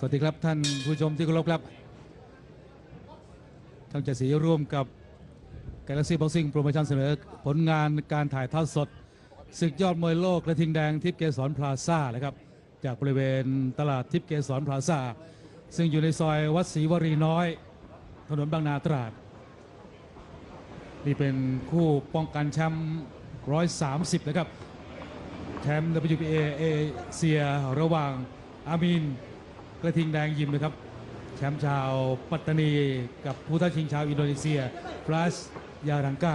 สวัสดีครับท่านผู้ชมที่เคารพครับช่องเจ็ดสีร่วมกับ Galaxy Boxing Promotion เสนอผลงานการถ่ายทอดสดศึกยอดมวยโลกกระทิงแดงทิพย์เกษรพลาซ่านะครับ จากบริเวณตลาดทิพย์เกษรพลาซ่า ซึ่งอยู่ในซอยวัดศรีวรีน้อย ถนนบางนาตราด นี่เป็นคู่ป้องกันแชมป์130 นะครับ แชมป์ WBA เอเชียระหว่างอามีน กระทิงแดงยิมนะครับ แชมป์ชาวปัตตานีกับผู้ท้าชิงชาวอินโดนีเซียฟลัสยารังกา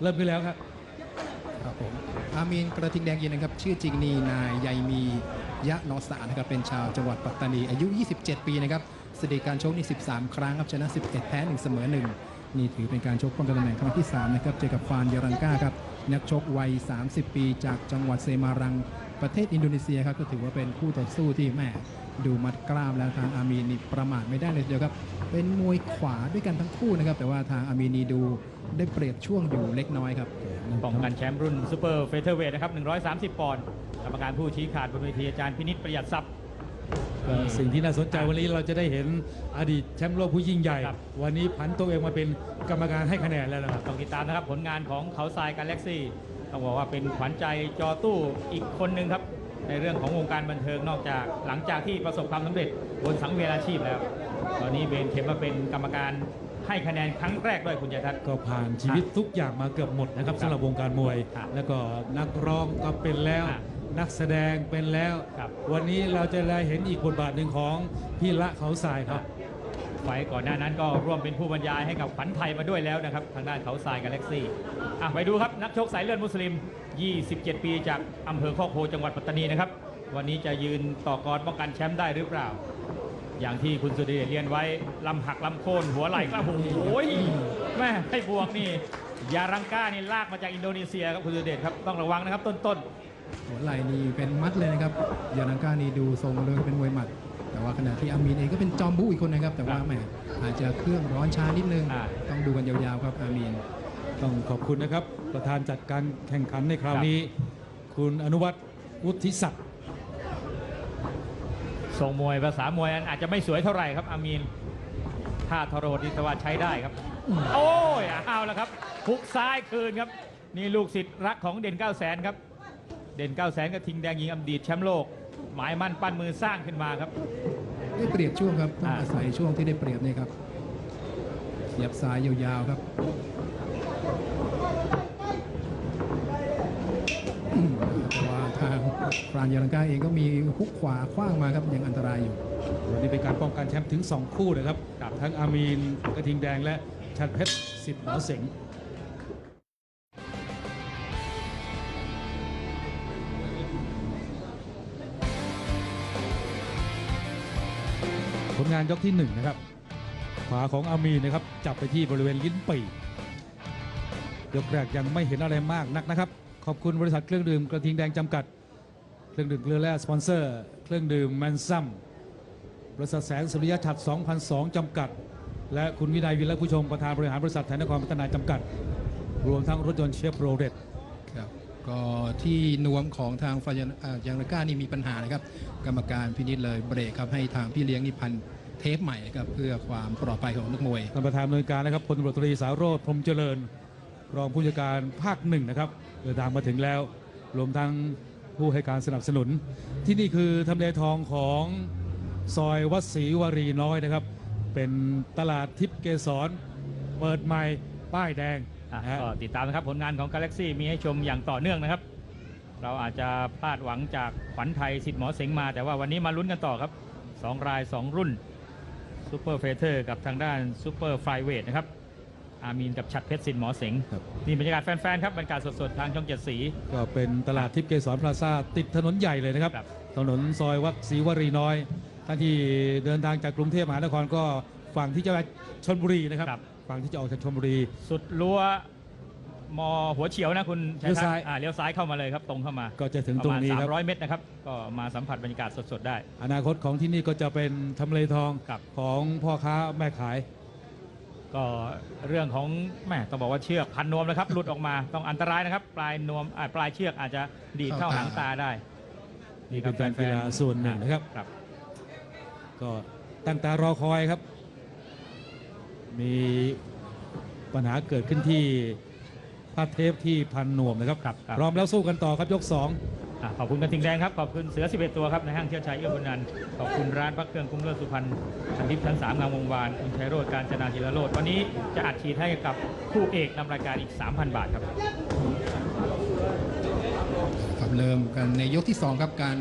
เริ่มขึ้นแล้วครับครับผมอามีนกระทิงแดงยินนะครับ ชื่อจริงนี่นายใยมียะนอสานะครับเป็นชาวจังหวัดปัตตานี อายุ 27 ปีนะครับสถิติการชกนี่13 ครั้งครับชนะ 11 แพ้1เสมอ1นี่ถือเป็นการชกป้องกันตำแหน่งครั้งที่ 3 นะครับ เจอกับฟานยารังกาครับนักชกวัย 30 ปี จากจังหวัดเซมารัง ประเทศอินโดนีเซียครับก็ถือว่าเป็นคู่ต่อสู้ที่แม่ดูมัดกล้ามแล้วทางอามีนนี่ประมาทไม่ได้เลยทีเดียวครับ เป็นมวยขวาด้วยกันทั้งคู่นะครับ แต่ว่าทางอามีนนี่ดูได้เปรียบช่วงอยู่เล็กน้อยครับ ป้องกันแชมป์รุ่นซูเปอร์เฟเธอร์เวทนะครับ 130 ปอนด์กรรมการผู้ชี้ขาดบนเวทีอาจารย์พินิษประหยัดทรัพย์ ก็สิ่งที่น่าสนใจวันนี้เราจะได้เห็นอดีตแชมป์โลกผู้ยิ่งใหญ่ ครับ วันนี้ผันตัวเองมาเป็นกรรมการให้คะแนนแล้วนะครับ ต้องติดตามนะครับ ผลงานของเขาทรายกาแล็กซี่ ต้องบอกว่าเป็นขวัญใจจอตู้อีกคนหนึ่งครับ ในเรื่องของวงการบันเทิงนอกจากหลังจากที่ประสบความสำเร็จบนสังเวียนอาชีพแล้ว ตอนนี้เบนเข็มมาเป็นกรรมการให้คะแนนครั้งแรกด้วยคุณยายทัศน์ก็ผ่านชีวิตทุกอย่างมาเกือบหมดนะครับครับสำหรับวงการมวยครับแล้วก็นักร้องก็เป็นแล้วครับนักแสดงเป็นแล้วครับวันนี้เราจะได้เห็นอีกบทบาทหนึ่งของพี่ละเขาทรายครับ ไฟก่อนหน้านั้นก็ร่วมเป็นผู้บรรยายให้กับขวัญไทยมาด้วยแล้วนะครับ ทางด้านเขาทรายกาแล็กซี่อะไปดูครับนักชกสายเลือดมุสลิม 27 ปีจากอำเภอโคกโพจังหวัดปัตตานีนะครับ วันนี้จะยืนต่อกรป้องกันแชมป์ได้หรือเปล่า อย่างที่คุณสุเดชเรียนไว้ลำหักลำโค่นหัวไหล่กล้าโอ้โหแม่ให้บวกนี่ยารังก้านี่ลากมาจากอินโดนีเซียครับคุณสุเดชครับต้องระวังนะครับต้นหัวไหล่นี่เป็นมัดเลยนะครับยานังกานี่ดูทรงเลยเป็นมวยหมัด แต่ว่าขณะที่อามีนเองก็เป็นจอมบูอีกคนนะครับ แต่ว่าครับแหมอาจจะเครื่องร้อนช้านิดนึง อ่า ต้องดูกันยาวๆครับอามีน ต้องขอบคุณนะครับ ประธานจัดการแข่งขันในคราวครับนี้ คุณอนุวัฒน์วุฒิศักดิ์ๆทรงมวยภาษามวยอาจจะไม่สวยเท่าไหร่ครับอามีนท่าทรหดอิสวาใช้ได้ครับ โอ้ยเอาแล้วครับหุกซ้ายคืนครับ นี่ลูกศิษย์รักของเด่น9 0 0 0 0ครับ เด่น 9 0 0 0 0ก็ทิ้งแดงยิงอดีตแชมป์โลก หมายมั่นปั้นมือสร้างขึ้นมาครับ ได้เปรียบช่วงครับต้องอ่าอาศัยช่วงที่ได้เปรียบนี่ครับเสียบซ้ายยาวๆครับอืมแต่ว่าทางฟรานยานังกาเองก็มีฮุกขวาคว้างมาครับยังอันตรายอยู่วันนี้เป็นการป้องกันแชมป์ถึง 2 คู่นะครับครับทั้งอามีนกระทิงแดงและชัดเพชรสิทธิ์หมอเสง ลงานยกที่ 1 นะครับขวาของอามีนะครับ จับไปที่บริเวณลิ้นปี่ยกแรกยังไม่เห็นอะไรมากนักนะครับ ขอบคุณบริษัทเครื่องดื่มกระทิงแดงจำกัด เครื่องดื่มเกลือแร่สปอนเซอร์ เครื่องดื่มแมนซัมบริษัทแสงสุริยะฉัตร2002 จำกัด และคุณวินัยวิรผู้ชมประธานบริหารบริษัทไทยนครพัฒนาจำกัด รวมทั้งรถยนต์เชฟโรเลตครับ ก็ที่นวมของทางฟายังนาก้านี่มีปัญหานะครับ กรรมการพินิจเลยเบรกครับให้ทางพี่เลี้ยงนี่พันเทปใหม่ครับเพื่อความปลอดภัยของนักมวยท่านประธานหน่วยการนะครับพลตำรวจตรีสารโรธพรมเจริญ รองผู้จัดการภาคหนึ่งนะครับเดินทางมาถึงแล้ว รวมทั้งผู้ให้การสนับสนุน ที่นี่คือทำเลทองของซอยวัดศรีวารีน้อยนะครับ เป็นตลาดทิพย์เกษรเปิดใหม่ป้ายแดง อะนะฮะ ก็ติดตามนะครับผลงานของ Galaxy มีให้ชมอย่างต่อเนื่องนะครับ เราอาจจะพลาดหวังจากขวัญไทยสิทธิ์หมอเสงมา แต่ว่าวันนี้มาลุ้นกันต่อครับ 2 ราย 2 รุ่นซูเปอร์เฟเธอร์กับทางด้านซูเปอร์ไฟเวทนะครับ อามีนกับชัดเพชรสิทธิ์หมอเสงครับ นี่บรรยากาศแฟนๆครับบรรยากาศสดๆ ทางช่องเจ็ดสี ก็เป็นตลาดทิพย์เกษรพลาซ่าติดถนนใหญ่เลยนะครับ ครับ ถนนซอยวัดศรีวรีน้อยท่านที่เดินทางจากกรุงเทพมหานครก็ฝั่งที่จะไปชนบุรีนะครับ ครับ ฝั่งที่จะออกจากชนบุรี สุดรั้วมอหัวเฉียวนะคุณชัเลี้ยวซ้ายอ่าเลี้ยวซ้ายเข้ามาเลยครับตรงเข้ามาก็จะถึงตรงนี้ปะคมารับณ300 เมตรนะครับ ก็มาสัมผัสบรรยากาศสดๆได้ อนาคตของที่นี่ก็จะเป็นทำเลทองครับ ของพ่อค้าแม่ขาย ก็เรื่องของแม่ต้องบอกว่าเชือกพันนวมนะครับ หลุดออกมาต้องอันตรายนะครับ ปลายนวมอ่าปลายเชือกอาจจะดีดเข้าหางตาได้นี่เป็นการกีฬาส่วนหนึ่งนะครับ ครับ ก็ตั้งตารอคอยครับ มีปัญหาเกิดขึ้นที่ภาพเทปที่พันหน่วมนะครับครับครับ พร้อมแล้วสู้กันต่อครับยกสองอะขอบคุณกระทิงแดงครับ ขอบคุณเสือ 11 ตัวครับในห้างเที่ยวชัยเอื้อบุญนันท์ขอบคุณร้านพักเครื่องคุ้มเลิศสุพรรณชันทิพย์ชั้นสามงามวงวานคุณชัยโรจน์การจนาธีรโรจน์วันนี้จะอัดฉีดให้กับคู่เอกนำรายการอีก 3,000 บาทครับ ครับเริ่มกันในยกที่ 2 ครับการ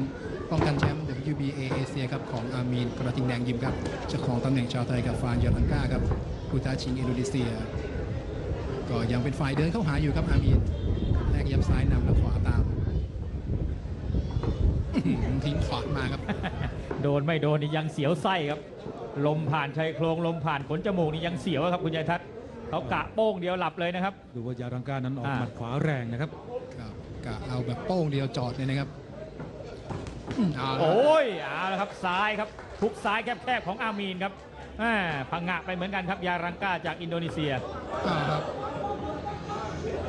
ป้องกันแชมป์ WBA เอเชียครับของอามีนกระทิงแดงยิมครับเจ้าของตำแหน่งชาวไทยกับฟานยาลังกาครับผู้ท้าชิงอินโดนีเซีย ก็ยังเป็นฝ่ายเดินเข้าหาอยู่ครับอามีนแรกยับซ้ายนำแล้วขวาตามอื้อหือทิ้งขวามาครับ โดนไม่โดนนี่ยังเสียวไส้ครับ ลมผ่านชายโครงลมผ่านขนจมูกนี่ยังเสียวครับคุณยายทัศน์เขากะโป้งเดียวหลับเลยนะครับ ดูว่ายารังกานั้นออกอ่าหมัดขวาแรงนะครับครับกะเอาแบบโป้งเดียวจอดเลยนะครับอืมเอาละ โอ้ยเอาละครับซ้ายครับทุกซ้ายแคบๆของอามีนครับแหม่พังงะไปเหมือนกันครับยารังกาจากอินโดนีเซียเอาครับ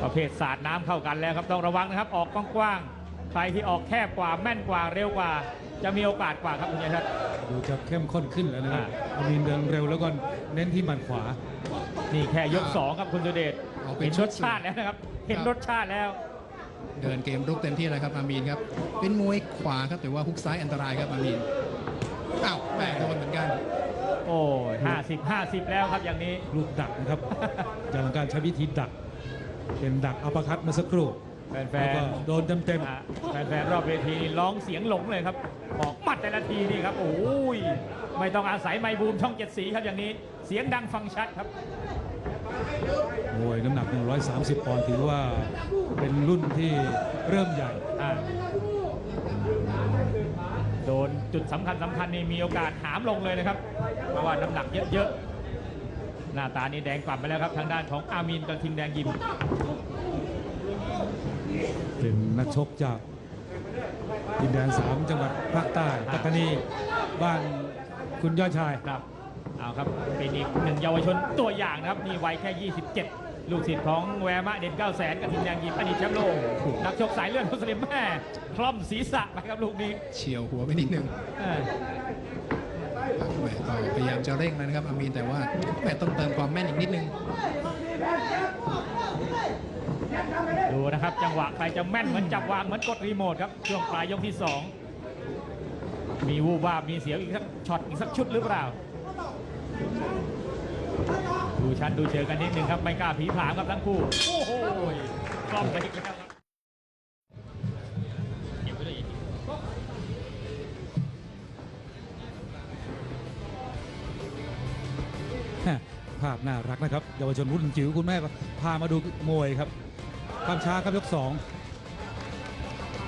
ประเภทสาดน้ำเข้ากันแล้วครับต้องระวังนะครับ ออกกว้างๆใครที่ออกแคบกว่าแม่นกว่าเร็วกว่า จะมีโอกาสกว่าครับคุณยายทัศน์ดูจะเข้มข้นขึ้นแล้วนะครับอ่าอามีนเดินเร็วแล้วก็เน้นที่หมัดขวา นี่แค่ยกสองครับคุณสุเดชเอาเป็เห็นนชุรดสชาติแล้วนะครับ เห็นรสชาติแล้ว เดินเกมรุกเต็มที่เลยครับอามีนครับ เป็นมวยขวาครับแต่ว่าฮุกซ้ายอันตรายครับอามีนอ้าวแม่โดนเหมือนกัน โอ้ยห้าสิบห้าสิบแล้วครับอย่างนี้ลูกดักนะครับยารังกาใช้วิธีดัก เป็นดักอัปเปอร์คัตเมื่อสักครู่แฟแล้วก็นโดนเต็มๆอะแฟนๆรอบเวทีนี่ร้องเสียงหลงเลยครับออกหมัดแต่ละทีนี่ครับโอ้ยไม่ต้องอาศัยไมค์บูมช่องเจ็ดสีครับอย่างนี้ เสียงดังฟังชัดครับๆ มวยน้ำหนัก 130 ปอนด์ถือว่าเป็นรุ่นที่เริ่มใหญ่ อ่าโดนจุดสำคัญสำคัญนี่มีโอกาสหามลงเลยนะครับ เพราะว่าน้ำหนักเยอะๆ หน้าตานี่แดงกลับไปแล้วครับ ทางด้านของอามีนกระทิงแดงยิม เป็นนักชกจากดินแดนสามจังหวัดภาคใต้ปัตตานีบ้านคุณยอดชายครับ เอาครับเป็นอีกหนึ่งเยาวชนตัวอย่างนะครับนี่วัยแค่ 27 ลูกศิษย์ของแวร์มะเด่น9 0 0แสนกระทิงแดงยิมอดีตแชมป์โลกนักชกสายเลือดมุสลิมแม่คล่อมศีรษะไปครับลูกนี้เฉียวหัวไปนิดนึงเออแหม่ก็พยายามจะเร่งแล้วนะครับอามีนแต่ว่าแหม่ต้องเติมความแม่นอีกนิดนึงดูนะครับจังหวะใครจะแม่นเหมือนจับวางเหมือนกดรีโมทครับช่วงปลายยกที่ 2 มีวูบวาบมีเสียวอีกสักช็อตอีกสักชุดหรือเปล่า ดูชั้นดูเชิงกันนิดนึงครับ ไม่กล้าผีผลามครับทั้งคู่ โอ้โหคล่อมไปอีกแล้วครับเก็บไว้เลยอีกฮะภาพน่ารักนะครับเยาวชนรุ่นจิ๋วคุณแม่ก็พามาดูมวยครับภาพช้าครับยกสอง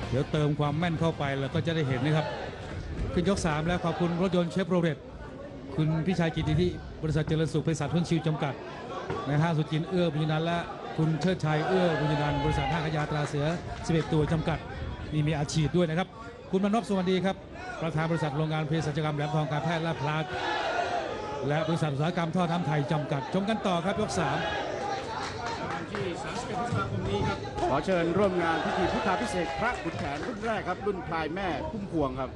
เดี๋ยวเติมความแม่นเข้าไปแล้วก็จะได้เห็นนะครับ ขึ้นยก 3 แล้วขอบคุณรถยนต์เชฟโรเลต คุณพิชัยกิติที่บริษัทเจริญสุขบริษัททุนชิวจำกัดในห้างสุจินเอื้อบุญนันและคุณเชิดชัยเอื้อบุญนันบริษัทห้างขยาตราเสือ11ตัวจำกัดมีมีอาชีพด้วยนะครับ คุณมนพสวัสดีครับ ประธานบริษัทโรงงานเภสัชกรรมแหลมทองการแพทย์และพลาดและบริษัทอุตสาหกรรมท่อน้ำไทยจำกัดชมกันต่อครับยก3 ที่ 31พฤษภาคมนี้ครับ ขอเชิญร่วมงานพิธีพุทธาพิเศษพระขุนแผนรุ่นแรกครับรุ่นพลายแม่พุ่มพวงครับ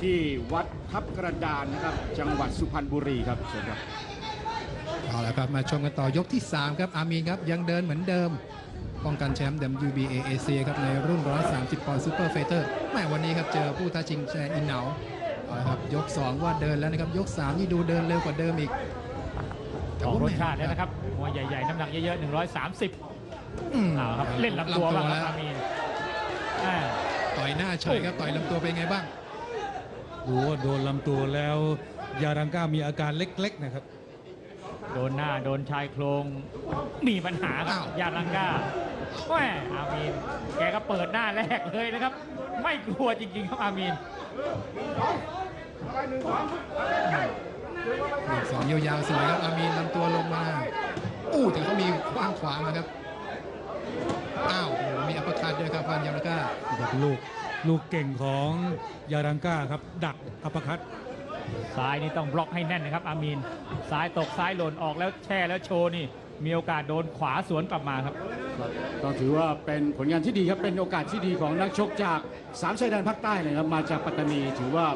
ที่วัดทับกระดานนะครับ จังหวัดสุพรรณบุรีครับเชิญครับเอาละครับมาชมกันต่อยกที่ 3 ครับ อามีนครับยังเดินเหมือนเดิม ป้องกันแชมป์ WBA เอเชียครับในรุ่น 130 ปอนด์ซูเปอร์เฟเตอร์แม่วันนี้ครับเจอผู้ท้าชิงแชนอินเหนาเอาละครับยก 2 ว่าเดินแล้วนะครับยก 3 นี่ดูเดินเร็วกว่าเดิมอีก ออกรแม่สชาติแล้วนะครับมวยใหญ่ๆ น้ำหนักเยอะๆ 130อืมเอาครับเล่นลำตัวบ้างครับแล้อามีนอ่าต่อยหน้าเฉยครับต่อยลำตัวเป็นไงบ้างดูว่าโดนลำตัวแล้วยารังก้ามีอาการเล็กๆนะครับ โดนหน้าโดนชายโครงมีปัญหาครัอ้าบวยาลังกาแหมอามีนแกก็เปิดหน้าแรกเลยนะครับ ไม่กลัวจริงๆครับอามีนหนึ่งสอง ยาวๆสวยครับอามีนลำตัวลงมา อู้แต่เขามีขว้างขวามาครับ อ้าวโอ้โหมีอัปเปอร์คัตด้วยครับพันยามาก้ากับลูกลูกเก่งของยารังก้าครับ ดักอัปเปอร์คัตซ้ายนี่ต้องบล็อกให้แน่นนะครับ อามีนซ้ายตกซ้ายหล่นออกแล้วแช่แล้วโชว์นี่มีโอกาสโดนขวาสวนกลับมาครับก็ถือว่าเป็นผลงานที่ดีครับเป็นโอกาสที่ดีของนักชกจากสามชายแดนภาคใต้เลยครับมาจากปัตตานีถือว่า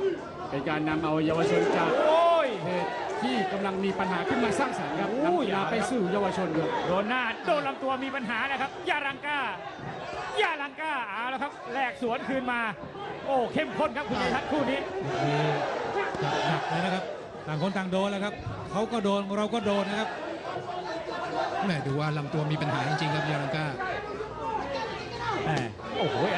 เป็นการนำเอาเยาวชนจากโอ้กำลังมีปัญหาขึ้นมาสร้างสรรค์ครับโอ้นำยกีฬาไปสู่เยาวชนครับโดนหน้าโดนลำตัวมีปัญหานะครับยารังกายารังกาเอาแล้วครับแลกสวนคืนมา โอ้เข้มข้นครับคุณชัยทัศน์คู่นี้มีจัดหนักเลยนะครับ ต่างคนต่างโดนแล้วครับเขาก็โดนเราก็โดนนะครับแหม่ดูว่าลำตัวมีปัญหาจริงๆครับยาลังกาแหม่โอ้โหกาแล็ก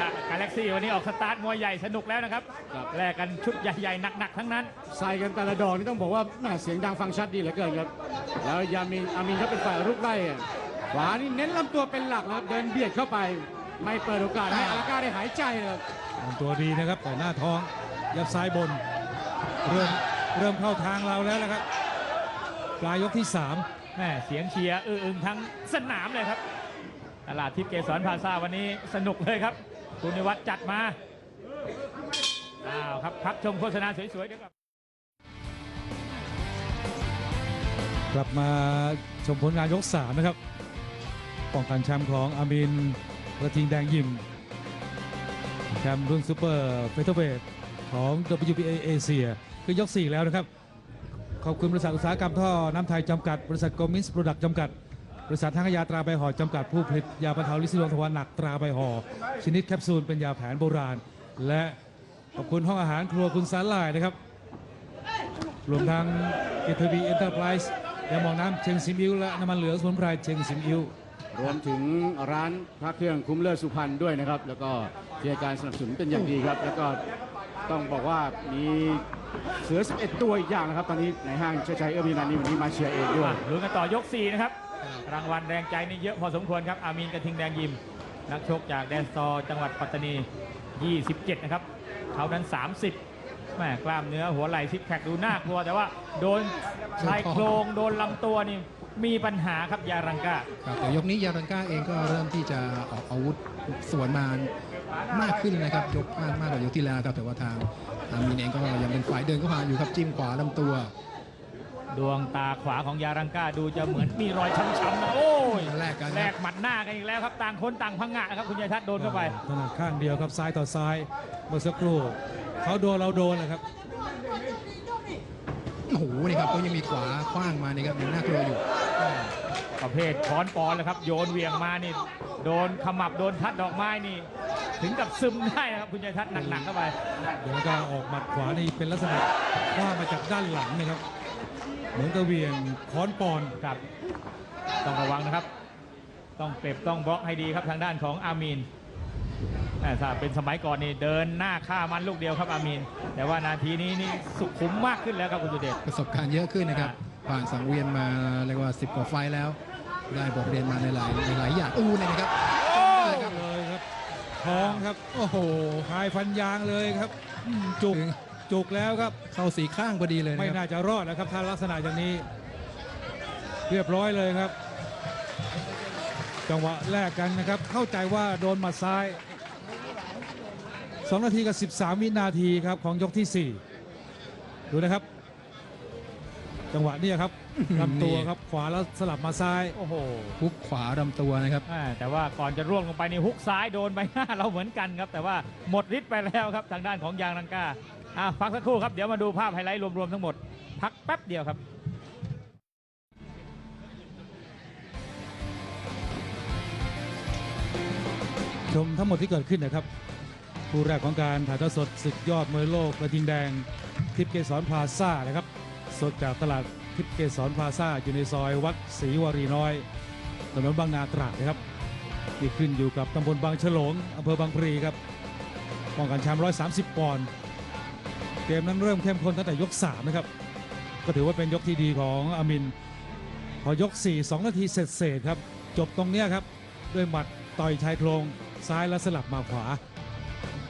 ซี่วันนี้ออกสตาร์ทมวยใหญ่สนุกแล้วนะครับครับแลกกันชุดใหญ่ๆหนักๆทั้งนั้นใส่กันแต่ละดอกนี่ต้องบอกว่าแม่เสียงดังฟังชัดดีเหลือเกินครับแล้วยามินอามินก็เป็นฝ่ายรุกไล่อะขวานี่เน้นลำตัวเป็นหลักนะครับเดินเบียดเข้าไป ไม่เปิดโอกาสให้อาราก้าได้หายใจเลยครับทำตัวดีนะครับแต่หน้าท้องยับซ้ายบน เริ่มเริ่มเข้าทางเราแล้วนะครับปลายยกที่3แม่เสียงเชียร์อื้ออึงทั้งสนามเลยครับตลาดทิพย์เกษรพลาซาวันนี้สนุกเลยครับ คุณนิวัฒน์จัดมา อ้าวครับพักชมโฆษณาสวยๆเดี๋ยวก่อนกลับมาชมผลงานยก3นะครับป้องกันแชมป์ของอามินกระทิงแดงยิมแชมป์รุ่นซูเปอร์เฟเธอร์เวทของ WBA เอเชียคือยก 4 แล้วนะครับ ขอบคุณบริษัทอุตสาหกรรมท่อน้ำไทยจำกัด บริษัทโกมิสโปรดักต์จำกัด ริษัททางยาตราใบห่อจำกัดผู้ผลิตยาบรรเทาลิซิลวงทวารหนักตราใบห่อชนิดแคปซูลเป็นยาแผนโบราณ และขอบคุณห้องอาหารครัวคุณสาลายนะครับ รวมทั้งเกทวีเอ็นเตอร์ไพรส์ยาหมองน้ำเชียงซิมอิวและน้ำมันเหลืองสมุนไพรเชียงซิมอิวรวมถึงร้านพระเครื่องคุ้มเลิศสุพรรณด้วยนะครับ แล้วก็ที่ให้การสนับสนุนเป็นอย่างดีครับ แล้วก็ต้องบอกว่ามีเสือ 11 ตัวอีกอย่างนะครับ ตอนนี้ในห้างเชิดชัยเอื้อมีนันนี่วันนี้มาเชียร์เองด้วยอะลุ้นกันต่อยก 4 นะครับ รางวัลแรงใจนี่เยอะพอสมควรครับ อามีนกระทิงแดงยิม นักชกจากแดนซอร์จังหวัดปัตตานี 27 นะครับ เขานั้น 30แม่กล้ามเนื้อหัวไหล่ซิกแพคดูน่ากลัว แต่ว่าโดนชายโครงโดนลำตัวนี่มีปัญหาครับยารังกาครับแต่ยกนี้ยาลังกาเองก็เริ่มที่จะออกอาวุธสวนมามากขึ้นนะครับยกมากมากกว่ายกที่แล้วครับแต่ว่าทางอามีนเองก็ยังเป็นฝ่ายเดินเข้ามาอยู่ครับจิ้มขวาลำตัว ดวงตาขวาของยารังกาดูจะเหมือนมีรอยช้ำๆนะโอ้ยแลกกันครับแลกหมัดหน้ากันอีกแล้วครับต่างคนต่างพังงะครับคุณยายทัศน์โดนเข้าไปถนัดข้างเดียวครับซ้ายต่อซ้ายเมื่อสักครู่เขาโดนเราโดนแหละครับโอ้โหนี่ครับก็ยังมีขวาคว้างมานี่ครับยังน่ากลัวอยู่ ประเภทค้อนปอนเลยครับ โยนเหวียงมานี่ โดนขมับโดนทัดดอกไม้นี่ ถึงกับซึมได้นะครับคุณยายทัศน์หนักๆเข้าไปเดี๋ยวก็ออกหมัดขวานี่เป็นลักษณะว่ามาจากด้านหลังนะครับ เหมือนกับเหวียงค้อนปอนครับ ต้องระวังนะครับ ต้องเก็บต้องบล็อกให้ดีครับทางด้านของอามีนแม่ถ้าเป็นสมัยก่อนนี่เดินหน้าฆ่ามันลูกเดียวครับอามีน แต่ว่านาทีนี้นี่สุขุมมากขึ้นแล้วครับคุณสุเดชประสบการณ์เยอะขึ้นนะครับอ่ผ่านสังเวียนมาเรียกว่า 10 กว่าไฟล์แล้ว ได้บทเรียนมาในหลายในหลายอย่างอู้เลยนะครับโอ้เลยครับเลยครับท้องครับ โอ้โหคายฟันยางเลยครับอืมจุกถึง จุกแล้วครับ เข้าสีข้างพอดีเลยนะไม่ครับน่าจะรอดนะครับถ้าลักษณะอย่างนี้ เรียบร้อยเลยครับ จังหวะแรกกันนะครับ เข้าใจว่าโดนหมัดซ้าย 2 นาทีกับ 13 วินาทีครับของยกที่ 4 ดูนะครับ จังหวะเนี้ครับลำตัวครับขวาแล้วสลับมาซ้าย โอ้โหฮุกขวาลำตัวนะครับ อ่าแต่ว่าก่อนจะร่วงลงไปในฮุกซ้ายโดนใบหน้าเราเหมือนกันครับ แต่ว่าหมดฤทธิ์ไปแล้วครับทางด้านของยางรังกา อะพักสักครู่ครับเดี๋ยวมาดูภาพไฮไลท์รวมๆทั้งหมด พักแป๊บเดียวครับชมทั้งหมดที่เกิดขึ้นนะครับคู่แรกของการถ่ายทอดสดศึกยอดมวยโลกกระทิงแดงทิพย์เกษรพลาซ่านะครับ สดจากตลาดทิพย์เกษรพลาซ่าอยู่ในซอยวัดศรีวารีน้อยถนนบางนาตราดนะครับที่ขึ้นอยู่กับตำบลบางฉลงอำเภอบางพลีครับป้องกันแชมป์130 ปอนด์ มนั้นเริ่มเข้มข้นตั้งแต่ยก3นะครับก็ถือว่าเป็นยกที่ดีของอามิน พอยก 4 2 นาทีเสร็จเสร็จครับ จบตรงเนี้ยครับ ด้วยหมัดต่อยชายโครงซ้ายแล้วสลับมาขวา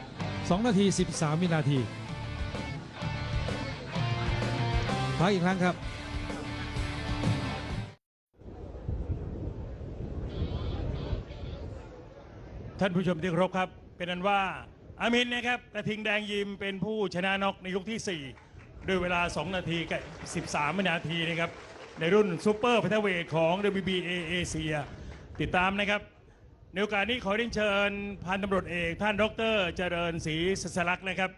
2 นาที 13 วินาทีพักอีกครั้งครับท่านผู้ชมที่เคารพครับ เป็นนั้นว่า อามินนะครับกระทิงแดงยิมเป็นผู้ชนะน็อกในยกที่ 4 ด้วยเวลา 2 นาทีกับ13วินาทีนะครับ ในรุ่นซูเปอร์พัทเวทของ WBA เอเชียติดตามนะครับ ในโอกาสนี้ขอเรียนเชิญพันตำรวจเอกท่านดร เจริญศรีสัสลักษ์นะครับ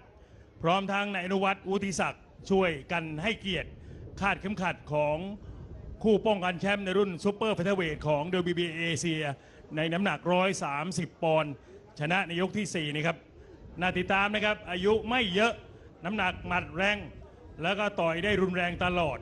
พร้อมทั้งนายอนุวัฒน์อุทิศักดิ์ช่วยกันให้เกียรติคาดเข็มขัดของคู่ป้องกันแชมป์ในรุ่นซูเปอร์เฟเธอเวทของ WBA เอเชียในน้ำหนัก 130 ปอนด์ชนะในยกที่ 4 นะครับ น่าติดตามนะครับ อายุไม่เยอะน้ำหนักหมัดแรง แล้วก็ต่อยได้รุนแรงตลอด